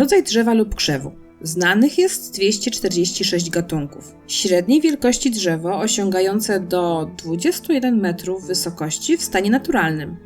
Rodzaj drzewa lub krzewu. Znanych jest 246 gatunków. Średniej wielkości drzewo osiągające do 21 metrów wysokości w stanie naturalnym.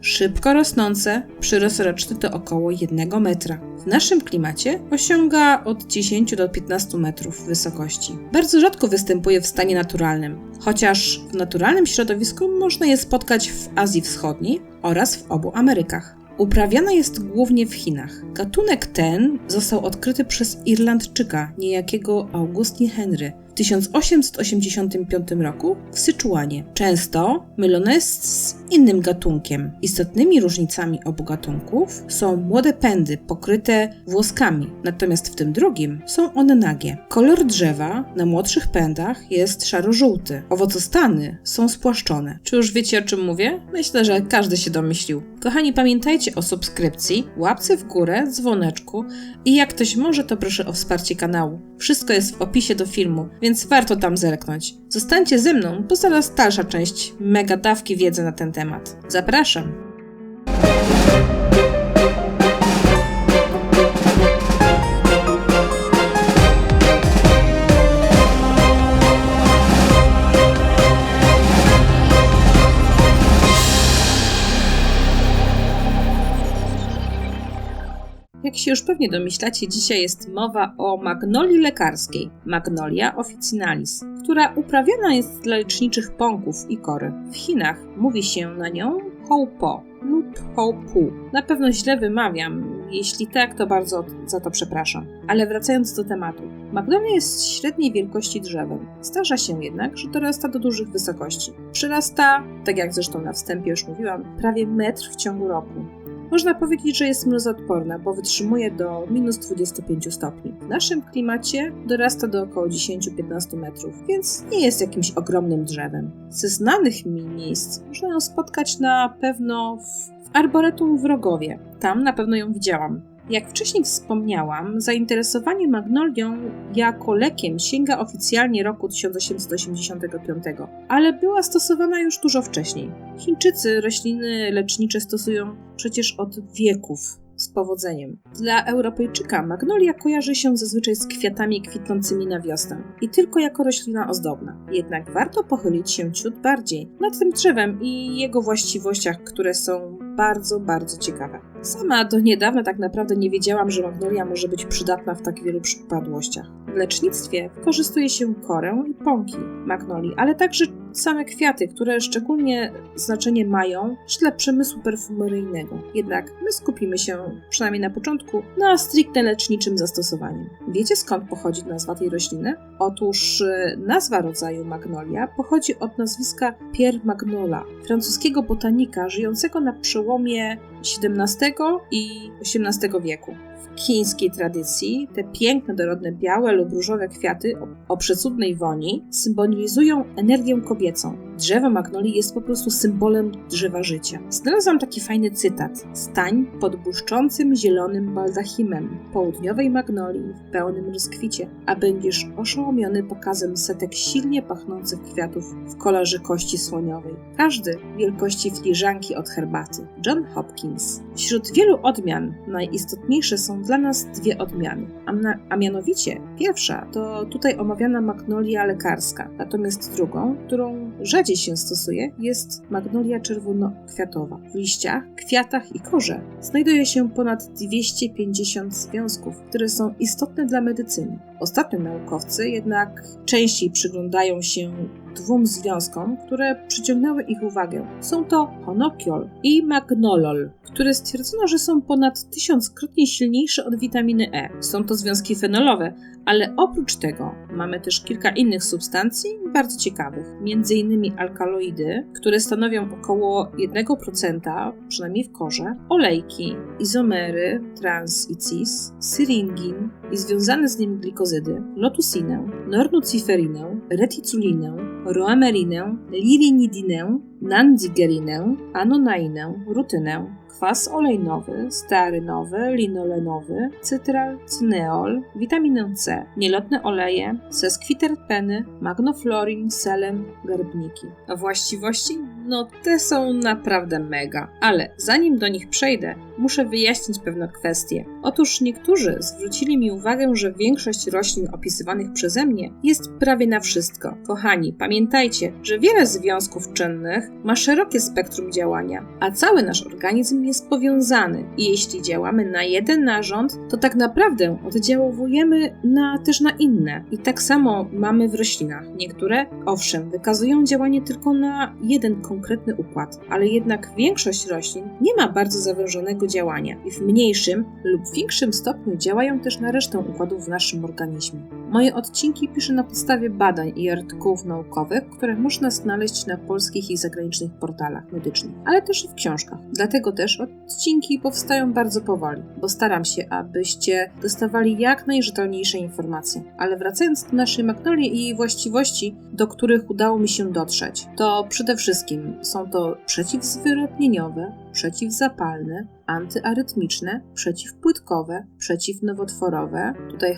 Szybko rosnące, przyrost roczny to około 1 metra. W naszym klimacie osiąga od 10 do 15 metrów wysokości. Bardzo rzadko występuje w stanie naturalnym, chociaż w naturalnym środowisku można je spotkać w Azji Wschodniej oraz w obu Amerykach. Uprawiana jest głównie w Chinach. Gatunek ten został odkryty przez Irlandczyka, niejakiego Augustin Henry, 1885 roku w Syczuanie. Często mylone z innym gatunkiem. Istotnymi różnicami obu gatunków są młode pędy pokryte włoskami, natomiast w tym drugim są one nagie. Kolor drzewa na młodszych pędach jest szaro-żółty. Owocostany są spłaszczone. Czy już wiecie o czym mówię? Myślę, że każdy się domyślił. Kochani, pamiętajcie o subskrypcji, łapce w górę, dzwoneczku i jak ktoś może, to proszę o wsparcie kanału. Wszystko jest w opisie do filmu, więc warto tam zerknąć. Zostańcie ze mną, bo zaraz dalsza część mega dawki wiedzy na ten temat. Zapraszam! Się już pewnie domyślacie, dzisiaj jest mowa o magnolii lekarskiej, Magnolia officinalis, która uprawiana jest dla leczniczych pąków i kory. W Chinach mówi się na nią Houpo lub Houpu. Na pewno źle wymawiam, jeśli tak, to bardzo za to przepraszam. Ale wracając do tematu. Magnolia jest średniej wielkości drzewem. Zdarza się jednak, że dorasta do dużych wysokości. Przyrasta, tak jak zresztą na wstępie już mówiłam, prawie metr w ciągu roku. Można powiedzieć, że jest mrozoodporna, bo wytrzymuje do minus 25 stopni. W naszym klimacie dorasta do około 10-15 metrów, więc nie jest jakimś ogromnym drzewem. Ze znanych mi miejsc można ją spotkać na pewno w Arboretum w Rogowie. Tam na pewno ją widziałam. Jak wcześniej wspomniałam, zainteresowanie magnolią jako lekiem sięga oficjalnie roku 1885, ale była stosowana już dużo wcześniej. Chińczycy rośliny lecznicze stosują przecież od wieków z powodzeniem. Dla Europejczyka magnolia kojarzy się zazwyczaj z kwiatami kwitnącymi na wiosnę i tylko jako roślina ozdobna. Jednak warto pochylić się ciut bardziej nad tym drzewem i jego właściwościach, które są bardzo, bardzo ciekawe. Sama do niedawna tak naprawdę nie wiedziałam, że magnolia może być przydatna w tak wielu przypadłościach. W lecznictwie wykorzystuje się korę i pąki magnolii, ale także same kwiaty, które szczególnie znaczenie mają sztle przemysłu perfumeryjnego. Jednak my skupimy się, przynajmniej na początku, na stricte leczniczym zastosowaniu. Wiecie skąd pochodzi nazwa tej rośliny? Otóż y, nazwa rodzaju magnolia pochodzi od nazwiska Pierre Magnola, francuskiego botanika żyjącego na przełomie XVII i XVIII wieku. W chińskiej tradycji te piękne, dorodne białe lub różowe kwiaty o, przecudnej woni symbolizują energię kobiecą. Drzewo magnolii jest po prostu symbolem drzewa życia. Znalazłam taki fajny cytat. Stań pod błyszczącym zielonym baldachimem południowej magnolii w pełnym rozkwicie, a będziesz oszołomiony pokazem setek silnie pachnących kwiatów w kolorze kości słoniowej. Każdy wielkości filiżanki od herbaty. John Hopkins. Wśród wielu odmian najistotniejsze są dla nas dwie odmiany, a, na, a mianowicie pierwsza to tutaj omawiana magnolia lekarska, natomiast drugą, którą rzadziej się stosuje, jest magnolia czerwonokwiatowa. W liściach, kwiatach i korze znajduje się ponad 250 związków, które są istotne dla medycyny. Ostatnio naukowcy jednak częściej przyglądają się dwóm związkom, które przyciągnęły ich uwagę. Są to honokiol i magnolol, które stwierdzono, że są ponad tysiąckrotnie silniejsze od witaminy E. Są to związki fenolowe, ale oprócz tego mamy też kilka innych substancji bardzo ciekawych, m.in. alkaloidy, które stanowią około 1%, przynajmniej w korze, olejki, izomery, trans i cis, syringin i związane z nim glikozydy, lotusinę, nornuciferinę, reticulinę, roamerinę, lirinidinę, nandigerinę, anonainę, rutynę, kwas olejnowy, stearynowy, linolenowy, cytral, cyneol, witaminę C, nielotne oleje, seskwiterpeny, magnoflorin, selen, garbniki. A właściwości? No te są naprawdę mega. Ale zanim do nich przejdę, muszę wyjaśnić pewne kwestie. Otóż niektórzy zwrócili mi uwagę, że większość roślin opisywanych przeze mnie jest prawie na wszystko. Kochani, pamiętajcie, że wiele związków czynnych ma szerokie spektrum działania, a cały nasz organizm jest powiązany i jeśli działamy na jeden narząd, to tak naprawdę oddziałujemy na, też na inne. I tak samo mamy w roślinach. Niektóre, owszem, wykazują działanie tylko na jeden konkretny układ, ale jednak większość roślin nie ma bardzo zawężonego działania i w mniejszym lub większym stopniu działają też na resztę układów w naszym organizmie. Moje odcinki piszę na podstawie badań i artykułów naukowych, które można znaleźć na polskich i zagranicznych portalach medycznych, ale też i w książkach. Dlatego też odcinki powstają bardzo powoli, bo staram się, abyście dostawali jak najrzetelniejsze informacje. Ale wracając do naszej magnolii i jej właściwości, do których udało mi się dotrzeć, to przede wszystkim są to przeciwzwyrodnieniowe, przeciwzapalne, antyarytmiczne, przeciwpłytkowe, przeciwnowotworowe, tutaj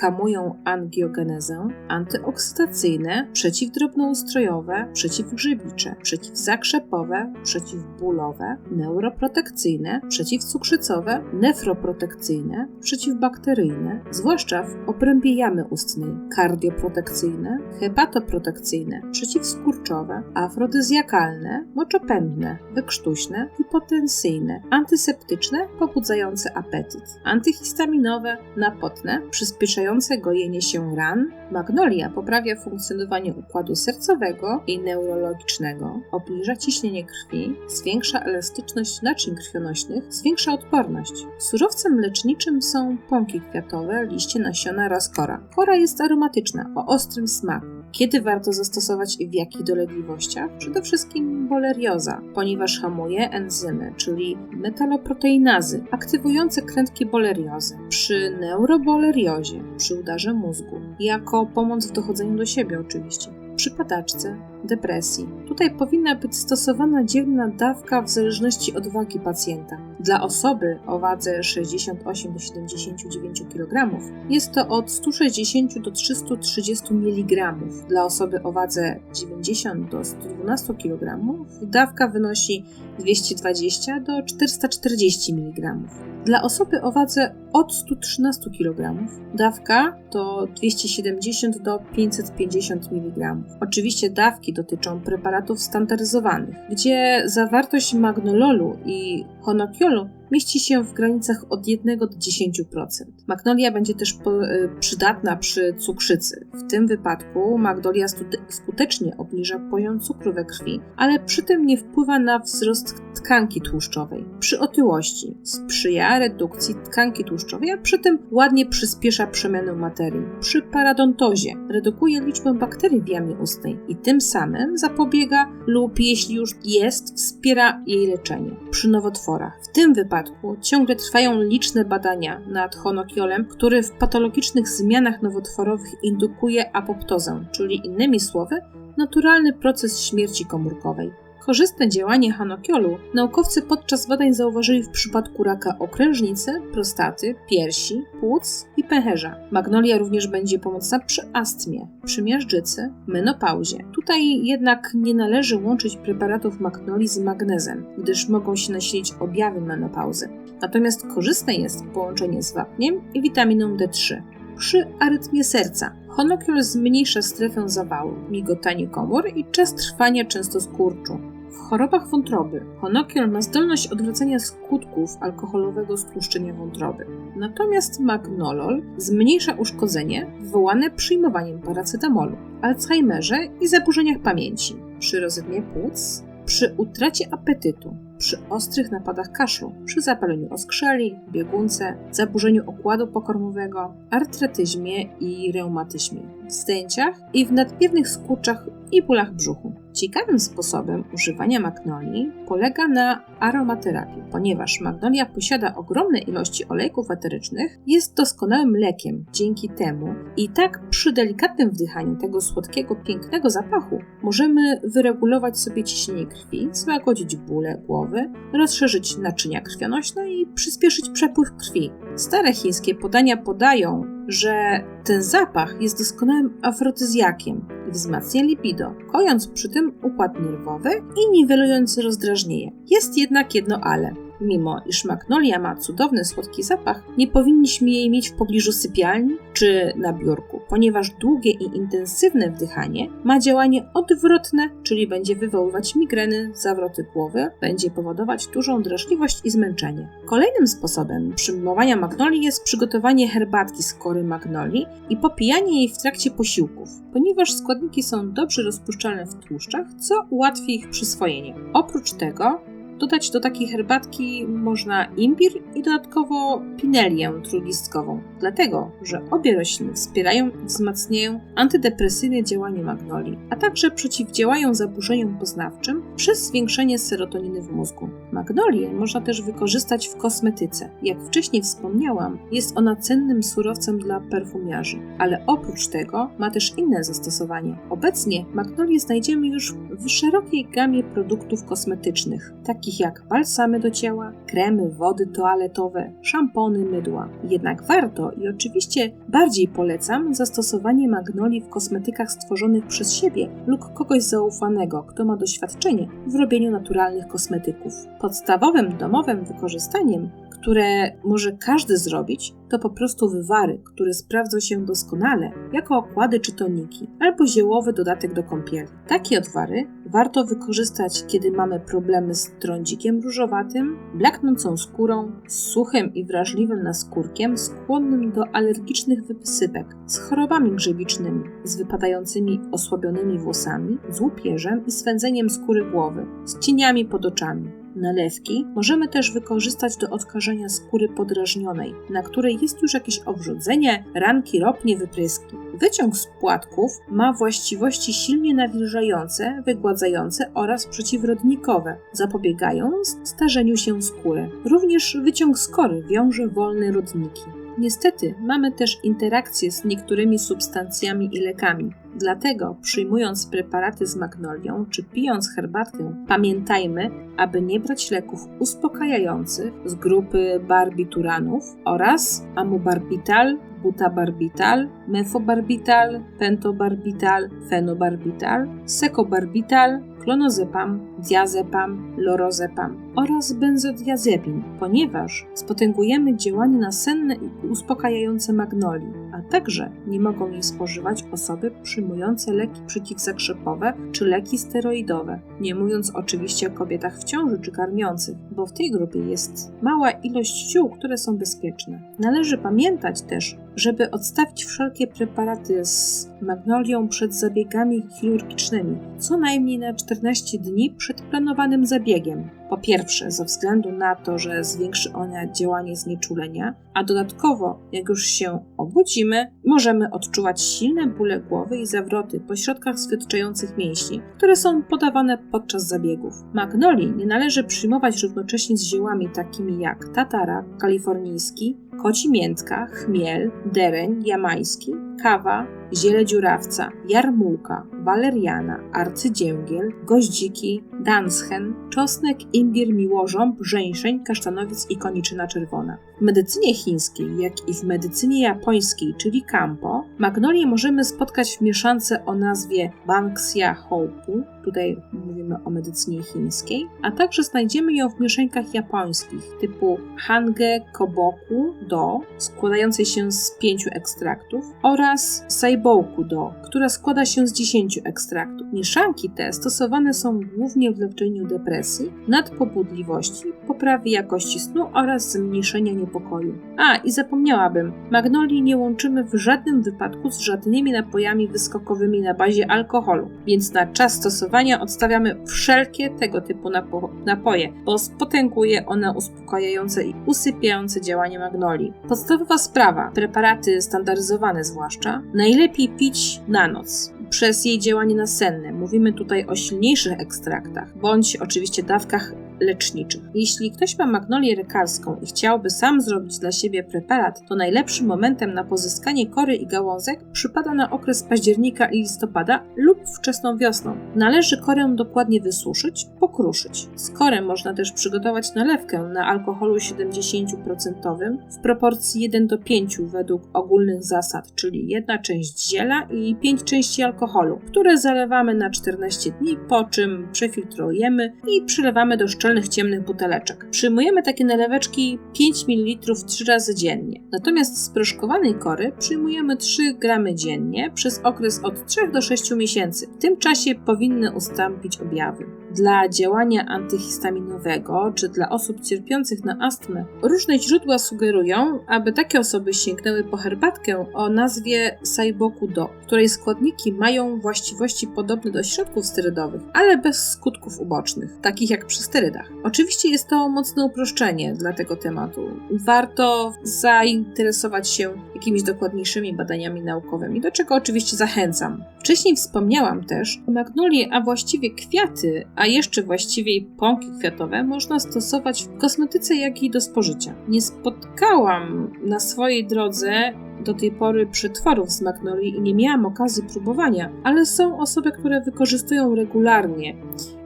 hamują angiogenezę, antyoksydacyjne, przeciwdrobnoustrojowe, przeciwgrzybicze, przeciwzakrzepowe, przeciwbólowe, neuroprotekcyjne, przeciwcukrzycowe, nefroprotekcyjne, przeciwbakteryjne, zwłaszcza w obrębie jamy ustnej, kardioprotekcyjne, hepatoprotekcyjne, przeciwskurczowe, afrodyzjakalne, moczopędne, wykrztuśne, hipotensyjne, antyseptyczne, antyseptyczne, pobudzające apetyt, antyhistaminowe, napotne, przyspieszające gojenie się ran. Magnolia poprawia funkcjonowanie układu sercowego i neurologicznego, obniża ciśnienie krwi, zwiększa elastyczność naczyń krwionośnych, zwiększa odporność. Surowcem leczniczym są pąki kwiatowe, liście, nasiona oraz kora. Kora jest aromatyczna, o ostrym smaku. Kiedy warto zastosować i w jakich dolegliwościach? Przede wszystkim bolerioza, ponieważ hamuje enzymy, czyli metaloproteinazy, aktywujące krętki boleriozy. Przy neuroboleriozie, przy udarze mózgu, jako pomoc w dochodzeniu do siebie oczywiście przy padaczce, depresji. Tutaj powinna być stosowana dzielna dawka w zależności od wagi pacjenta. Dla osoby o wadze 68 do 79 kg jest to od 160 do 330 mg. Dla osoby o wadze 90 do 112 kg dawka wynosi 220 do 440 mg. Dla osoby o wadze od 113 kg dawka to 270 do 550 mg. Oczywiście dawki dotyczą preparatów standaryzowanych, gdzie zawartość magnololu i honokiolu mieści się w granicach od 1 do 10%. Magnolia będzie też e, przydatna przy cukrzycy. W tym wypadku magnolia skutecznie obniża poziom cukru we krwi, ale przy tym nie wpływa na wzrost tkanki tłuszczowej. Przy otyłości sprzyja redukcji tkanki tłuszczowej, a przy tym ładnie przyspiesza przemianę materii. Przy paradontozie redukuje liczbę bakterii w jamie ustnej i tym samym zapobiega lub jeśli już jest, wspiera jej leczenie. Przy nowotworach. W tym wypadku przypadku ciągle trwają liczne badania nad honokiolem, który w patologicznych zmianach nowotworowych indukuje apoptozę, czyli innymi słowy, naturalny proces śmierci komórkowej. Korzystne działanie hanokiolu naukowcy podczas badań zauważyli w przypadku raka okrężnicy, prostaty, piersi, płuc i pęcherza. Magnolia również będzie pomocna przy astmie, przy miażdżycy, menopauzie. Tutaj jednak nie należy łączyć preparatów magnolii z magnezem, gdyż mogą się nasilić objawy menopauzy. Natomiast korzystne jest połączenie z wapniem i witaminą D3 przy arytmie serca. Honokiol zmniejsza strefę zawału, migotanie komór i czas trwania często skurczu. W chorobach wątroby honokiol ma zdolność odwracania skutków alkoholowego stłuszczenia wątroby. Natomiast magnolol zmniejsza uszkodzenie wywołane przyjmowaniem paracetamolu, Alzheimerze i zaburzeniach pamięci, przy rozedmie płuc, przy utracie apetytu, przy ostrych napadach kaszlu, przy zapaleniu oskrzeli, biegunce, zaburzeniu układu pokarmowego, artretyzmie i reumatyzmie, w zdjęciach i w nadmiernych skurczach i bólach brzuchu. Ciekawym sposobem używania magnolii polega na aromaterapii, ponieważ magnolia posiada ogromne ilości olejków eterycznych, jest doskonałym lekiem dzięki temu i tak przy delikatnym wdychaniu tego słodkiego, pięknego zapachu możemy wyregulować sobie ciśnienie krwi, złagodzić bóle głowy, rozszerzyć naczynia krwionośne i przyspieszyć przepływ krwi. Stare chińskie podania podają, że ten zapach jest doskonałym afrotyzjakiem i wzmacnia libido, kojąc przy tym układ nerwowy i niwelując rozdrażnienie. Jest jednak jedno ale. Mimo iż magnolia ma cudowny, słodki zapach, nie powinniśmy jej mieć w pobliżu sypialni czy na biurku, ponieważ długie i intensywne wdychanie ma działanie odwrotne, czyli będzie wywoływać migreny, zawroty głowy, będzie powodować dużą drażliwość i zmęczenie. Kolejnym sposobem przyjmowania magnolii jest przygotowanie herbatki z kory magnolii i popijanie jej w trakcie posiłków, ponieważ składniki są dobrze rozpuszczalne w tłuszczach, co ułatwi ich przyswojenie. Oprócz tego Dodać do takiej herbatki można imbir i dodatkowo pinelię trójlistkową, dlatego że obie rośliny wspierają i wzmacniają antydepresyjne działanie magnolii, a także przeciwdziałają zaburzeniom poznawczym przez zwiększenie serotoniny w mózgu. Magnolię można też wykorzystać w kosmetyce. Jak wcześniej wspomniałam, jest ona cennym surowcem dla perfumiarzy, ale oprócz tego ma też inne zastosowanie. Obecnie magnolię znajdziemy już w szerokiej gamie produktów kosmetycznych, takich jak balsamy do ciała, kremy, wody toaletowe, szampony, mydła. Jednak warto i oczywiście bardziej polecam zastosowanie magnolii w kosmetykach stworzonych przez siebie lub kogoś zaufanego, kto ma doświadczenie w robieniu naturalnych kosmetyków. Podstawowym domowym wykorzystaniem które może każdy zrobić, to po prostu wywary, które sprawdzą się doskonale jako okłady czy toniki, albo ziołowy dodatek do kąpieli. Takie odwary warto wykorzystać, kiedy mamy problemy z trądzikiem różowatym, blaknącą skórą, z suchym i wrażliwym naskórkiem, skłonnym do alergicznych wysypek, z chorobami grzebicznymi, z wypadającymi osłabionymi włosami, z łupieżem i swędzeniem skóry głowy, z cieniami pod oczami nalewki możemy też wykorzystać do odkażenia skóry podrażnionej, na której jest już jakieś obrzucenie, ranki, ropnie, wypryski. Wyciąg z płatków ma właściwości silnie nawilżające, wygładzające oraz przeciwrodnikowe, zapobiegając starzeniu się skóry. Również wyciąg z kory wiąże wolne rodniki. Niestety mamy też interakcje z niektórymi substancjami i lekami. Dlatego przyjmując preparaty z magnolią czy pijąc herbatkę, pamiętajmy, aby nie brać leków uspokajających z grupy barbituranów oraz amobarbital, butabarbital, mefobarbital, pentobarbital, fenobarbital, sekobarbital, klonozepam, diazepam, lorozepam oraz benzodiazepin, ponieważ spotęgujemy działanie nasenne i uspokajające magnolii, a także nie mogą jej spożywać osoby przyjmujące leki przeciwzakrzepowe czy leki steroidowe, nie mówiąc oczywiście o kobietach w ciąży czy karmiących, bo w tej grupie jest mała ilość ziół, które są bezpieczne. Należy pamiętać też, żeby odstawić wszelkie preparaty z magnolią przed zabiegami chirurgicznymi, co najmniej na 14 dni przed planowanym zabiegiem. Po pierwsze, ze względu na to, że zwiększy ona działanie znieczulenia, a dodatkowo, jak już się obudzimy, możemy odczuwać silne bóle głowy i zawroty po środkach zwietrzających mięśni, które są podawane podczas zabiegów. Magnolii nie należy przyjmować równocześnie z ziołami takimi jak tatara kalifornijski, koci miętka, chmiel, dereń jamański, kawa, ziele dziurawca, jarmułka, waleriana, arcydzięgiel, goździki, danschen, czosnek, imbir, miłożąb, żeńszeń, kasztanowiec i koniczyna czerwona. W medycynie chińskiej, jak i w medycynie japońskiej, czyli kampo, magnolię możemy spotkać w mieszance o nazwie Banksia Houpu, tutaj mówimy o medycynie chińskiej, a także znajdziemy ją w mieszankach japońskich typu Hange Koboku Do, składającej się z pięciu ekstraktów, oraz Saiboku Do, która składa się z dziesięciu ekstraktów. Mieszanki te stosowane są głównie w leczeniu depresji, nadpobudliwości, poprawie jakości snu oraz zmniejszenia niepokoju. A, i zapomniałabym, magnolii nie łączymy w żadnym wypadku z żadnymi napojami wyskokowymi na bazie alkoholu, więc na czas stosowania odstawiamy wszelkie tego typu napo napoje, bo spotęguje one uspokajające i usypiające działanie magnolii. Podstawowa sprawa, preparaty standaryzowane zwłaszcza, najlepiej pić na noc przez jej działanie nasenne. Mówimy tutaj o silniejszych ekstraktach, bądź oczywiście dawkach leczniczych. Jeśli ktoś ma magnolię lekarską i chciałby sam zrobić dla siebie preparat, to najlepszym momentem na pozyskanie kory i gałązek przypada na okres października i listopada lub wczesną wiosną. Należy korę dokładnie wysuszyć, pokruszyć. Z korem można też przygotować nalewkę na alkoholu 70% w proporcji 1 do 5 według ogólnych zasad, czyli jedna część ziela i 5 części alkoholu, które zalewamy na 14 dni, po czym przefiltrujemy i przylewamy do szczelnych ciemnych buteleczek. Przyjmujemy takie naleweczki 5 ml 3 razy dziennie. Natomiast z proszkowanej kory przyjmujemy 3 gramy dziennie przez okres od 3 do 6 miesięcy. W tym czasie powinny ustąpić objawy. Dla działania antyhistaminowego czy dla osób cierpiących na astmę różne źródła sugerują, aby takie osoby sięgnęły po herbatkę o nazwie Saiboku Do, której składniki mają właściwości podobne do środków sterydowych, ale bez skutków ubocznych, takich jak przy sterydach. Oczywiście jest to mocne uproszczenie dla tego tematu. Warto zainteresować się jakimiś dokładniejszymi badaniami naukowymi, do czego oczywiście zachęcam. Wcześniej wspomniałam też, że magnolie, a właściwie kwiaty, a jeszcze właściwiej pąki kwiatowe można stosować w kosmetyce, jak i do spożycia. Nie spotkałam na swojej drodze do tej pory przetworów z magnolii i nie miałam okazji próbowania, ale są osoby, które wykorzystują regularnie.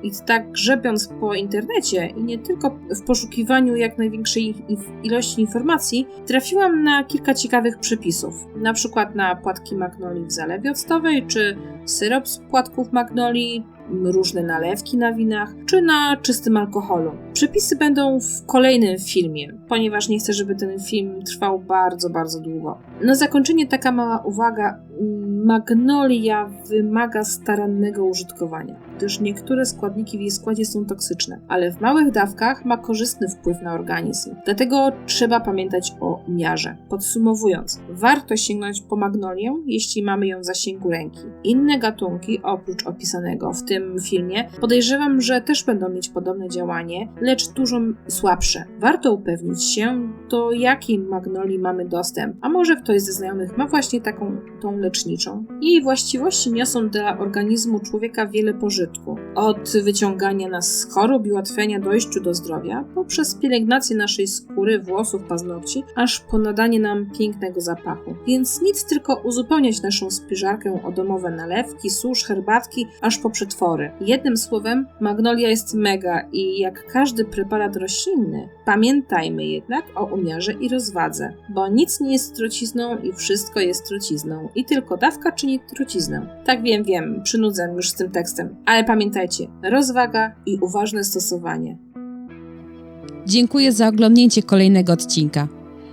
I tak grzebiąc po internecie i nie tylko w poszukiwaniu jak największej ilości informacji, trafiłam na kilka ciekawych przepisów. Na przykład na płatki magnolii w zalewie octowej, czy syrop z płatków magnolii, różne nalewki na winach, czy na czystym alkoholu. Przepisy będą w kolejnym filmie, ponieważ nie chcę, żeby ten film trwał bardzo, bardzo długo. Na zakończenie taka mała uwaga. Magnolia wymaga starannego użytkowania, gdyż niektóre składniki w jej składzie są toksyczne, ale w małych dawkach ma korzystny wpływ na organizm. Dlatego trzeba pamiętać o miarze. Podsumowując, warto sięgnąć po magnolię, jeśli mamy ją w zasięgu ręki. Inne gatunki, oprócz opisanego w tym filmie, podejrzewam, że też będą mieć podobne działanie, lecz dużo słabsze. Warto upewnić się, do jakiej magnolii mamy dostęp, a może ktoś ze znajomych ma właśnie taką tą leczniczą. Jej właściwości niosą dla organizmu człowieka wiele pożytku. Od wyciągania nas z chorób i ułatwiania dojściu do zdrowia, poprzez pielęgnację naszej skóry, włosów, paznokci, aż po nadanie nam pięknego zapachu. Więc nic tylko uzupełniać naszą spiżarkę o domowe nalewki, susz, herbatki, aż po przetwory. Jednym słowem, magnolia jest mega i jak każdy preparat roślinny, pamiętajmy jednak o umiarze i rozwadze, bo nic nie jest trocizną i wszystko jest trocizną i tylko dawka czyni truciznę. Tak wiem, wiem, przynudzę już z tym tekstem, ale pamiętajcie, rozwaga i uważne stosowanie. Dziękuję za oglądnięcie kolejnego odcinka.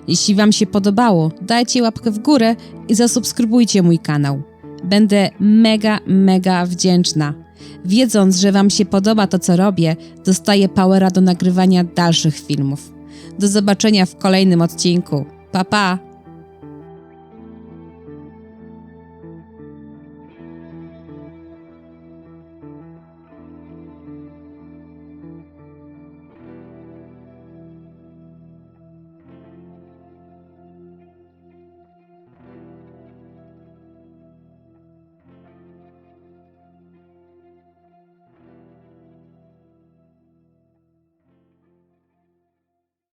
Jeśli Wam się podobało, dajcie łapkę w górę i zasubskrybujcie mój kanał. Będę mega, mega wdzięczna. Wiedząc, że Wam się podoba to, co robię, dostaję powera do nagrywania dalszych filmów. Do zobaczenia w kolejnym odcinku. Pa pa!